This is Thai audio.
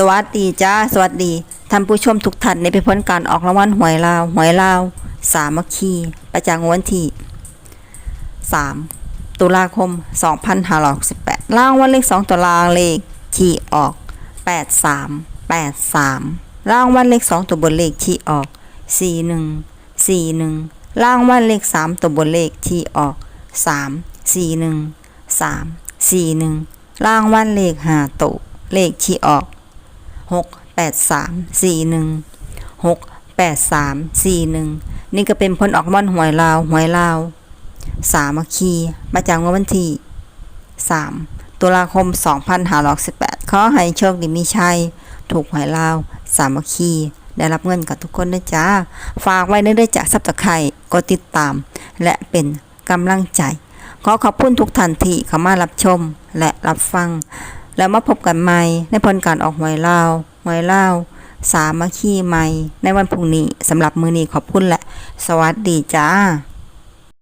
สวัสดีจ้า สวัสดีท่านผู้ชมทุกท่านในเป็นการออกรางวัลหวยลาวหวยลาว สามัคคี ประจำวันที่ 3 ตุลาคม 2568รางวัลเลข 2ตัวรางเลขที่ออก 83 83รางวัลเลข 2 ตัวบนเลขที่ออก 41 41รางวัลเลข 3 ตัวบนเลขที่ออก 3 41 3 41รางวัลเลข5ตัวเลขที่ออก หกแปดสามสี่หนึ่งหกแปดสามสี่หนึ่งนี่ก็เป็นผลออกม่อนหวยลาวหวยลาวสามัคคีประจำวันที่สามตุลาคมสองพันห้าร้อยสิบแปดขอให้โชคดีมีชัย ถูกหวยลาว สามัคคี ได้รับเงินกับทุกคนนะจ้า ฝากไว้ในเรื่องจากซับตะไคร่กดติดตาม และเป็นกำลังใจ ขอขอบคุณทุกท่านที่เข้ามารับชมและรับฟัง แล้วมาพบกันใหม่ในผลการออกหวยลาวหวยลาสามัคคีใหม่ ในวันพรุ่งนี้สำหรับมือนี้ขอบคุณและ สวัสดีจ้า